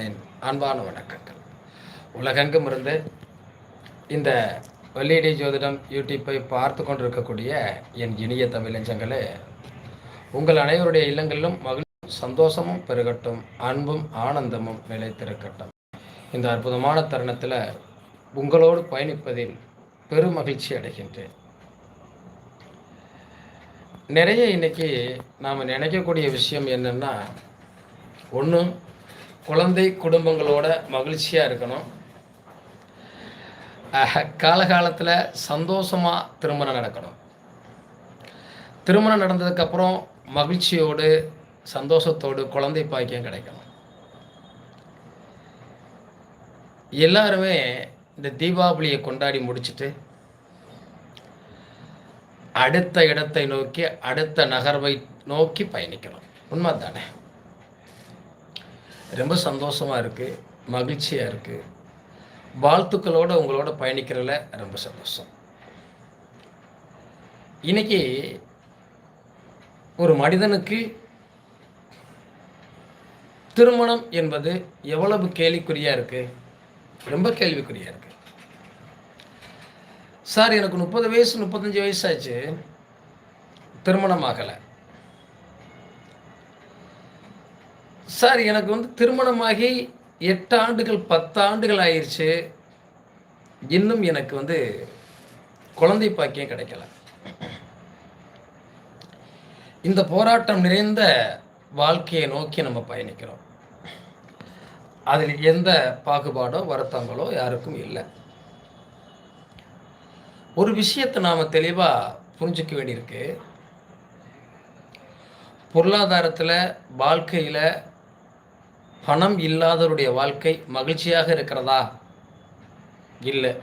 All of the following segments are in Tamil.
ராஜாராமனின் அன்பான வணக்கங்கள். உலகெங்கும் இருந்து இந்த வெள்ளியடி ஜோதிடம் யூடியூப்பை பார்த்து கொண்டிருக்கக்கூடிய என் இனிய தமிழஞ்சங்களே உங்கள் அனைவருடைய இல்லங்களிலும் மகிழ்ச்சி சந்தோஷமும் பெருகட்டும் அன்பும் ஆனந்தமும் நிலைத்திருக்கட்டும். இந்த அற்புதமான தருணத்தில் உங்களோடு பயணிப்பதில் பெரும் மகிழ்ச்சி அடைகின்றேன். நிறைய இன்னைக்கு நாம் நினைக்கக்கூடிய விஷயம் என்னென்னா ஒன்று குழந்தை குடும்பங்களோட மகிழ்ச்சியாக இருக்கணும். காலகாலத்தில் சந்தோஷமாக திருமணம் நடக்கணும். திருமணம் நடந்ததுக்கப்புறம் மகிழ்ச்சியோடு சந்தோஷத்தோடு குழந்தை பாக்கியம் கிடைக்கணும். எல்லாருமே இந்த தீபாவளியை கொண்டாடி முடிச்சிட்டு அடுத்த இடத்தை நோக்கி அடுத்த நகர்வை நோக்கி பயணிக்கணும். உண்மை தானே ரொம்ப சந்தோஷமாக இருக்குது மகிழ்ச்சியாக இருக்குது வாழ்த்துக்களோடு உங்களோட பயணிக்கிறதுல ரொம்ப சந்தோஷம். இன்னைக்கு ஒரு மனிதனுக்கு திருமணம் என்பது எவ்வளவு கேள்விக்குறியாக இருக்குது ரொம்ப கேள்விக்குறியாக இருக்குது சார் எனக்கு முப்பது வயசு முப்பத்தஞ்சு வயசாச்சு திருமணம் ஆகலை. சார் எனக்கு வந்து திருமணமாகி எட்டு ஆண்டுகள் பத்து ஆண்டுகள் ஆயிடுச்சு இன்னும் எனக்கு வந்து குழந்தை பாக்கியம் கிடைக்கல. இந்த போராட்டம் நிறைந்த வாழ்க்கையை நோக்கி நம்ம பயணிக்கிறோம். அதில் எந்த பாகுபாடோ வருத்தங்களோ யாருக்கும் இல்லை. ஒரு விஷயத்தை நாம் தெளிவாக புரிஞ்சுக்க வேண்டியிருக்கு. பொருளாதாரத்தில் வாழ்க்கையில் பணம் இல்லாதவருடைய வாழ்க்கை மகிழ்ச்சியாக இருக்கிறதா? இல்லை.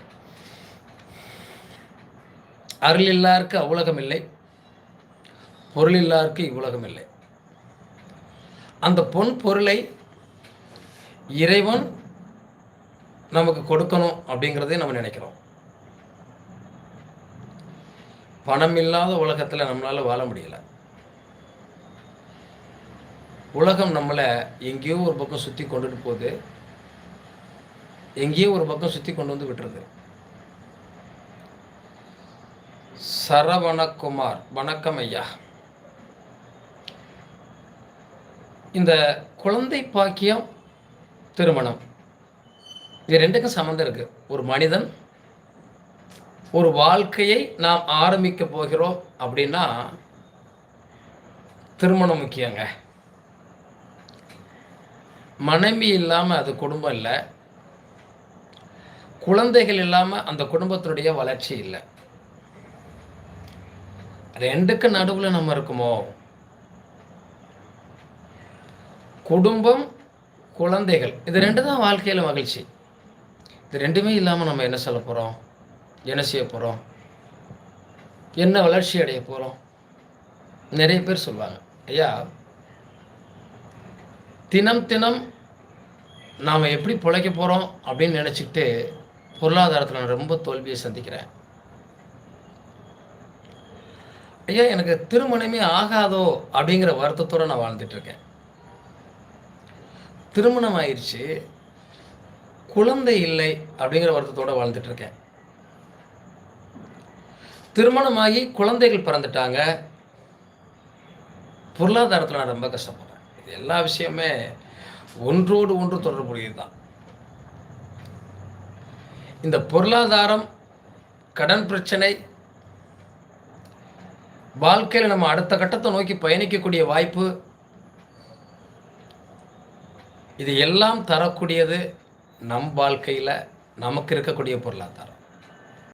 அருள் இல்லாருக்கு அவ்வுலகம் இல்லை. பொருள் இல்லாருக்கு இவ்வுலகம் இல்லை. அந்த பொன் பொருளை இறைவன் நமக்கு கொடுக்கணும் அப்படிங்கிறதே நம்ம நினைக்கிறோம். பணம் இல்லாத உலகத்தில் நம்மளால் வாழ முடியலை. உலகம் நம்மளை எங்கேயோ ஒரு பக்கம் சுற்றி கொண்டுட்டு போகுது. எங்கேயோ ஒரு பக்கம் சுற்றி கொண்டு வந்து விட்டுருது. சரவணகுமார் வணக்கம் ஐயா. இந்த குழந்தை பாக்கியம் திருமணம். இது ரெண்டுக்கும் சம்மந்தம் இருக்கு. ஒரு மனிதன் ஒரு வாழ்க்கையை நாம் ஆரம்பிக்க போகிறோம் அப்படின்னா திருமணம் முக்கியங்க. மனைவி இல்லாமல் அது குடும்பம் இல்லை. குழந்தைகள் இல்லாமல் அந்த குடும்பத்தினுடைய வளர்ச்சி இல்லை. ரெண்டுக்கு நடுவில் நம்ம இருக்குமோ? குடும்பம் குழந்தைகள். இது ரெண்டு தான் வாழ்க்கையில் மகிழ்ச்சி. இது ரெண்டுமே இல்லாமல் நம்ம என்ன சொல்ல போகிறோம் என்ன செய்ய போகிறோம் என்ன வளர்ச்சி அடைய போகிறோம் நிறைய பேர் சொல்லுவாங்க ஐயா தினம் தினம் நாம் எப்படி பிழைக்க போகிறோம் அப்படின்னு நினச்சிக்கிட்டு பொருளாதாரத்தில் நான் ரொம்ப தோல்வியை சந்திக்கிறேன். ஐயா எனக்கு திருமணமே ஆகாதோ அப்படிங்கிற வருத்தத்தோடு நான் வாழ்ந்துட்டுருக்கேன் திருமணம் ஆயிடுச்சு குழந்தை இல்லை அப்படிங்கிற வருத்தத்தோடு வாழ்ந்துட்டு இருக்கேன். திருமணமாகி குழந்தைகள் பிறந்துட்டாங்க. பொருளாதாரத்தில் நான் ரொம்ப கஷ்டப்படுறேன். எல்லா விஷயமே ஒன்றோடு ஒன்று தொடர்புடையது தான் இந்த பொருளாதாரம் கடன் பிரச்சனை வாழ்க்கையில் நம்ம அடுத்த கட்டத்தை நோக்கி பயணிக்கக்கூடிய வாய்ப்பு இது எல்லாம் தரக்கூடியது நம் வாழ்க்கையில் நமக்கு இருக்கக்கூடிய பொருளாதாரம்.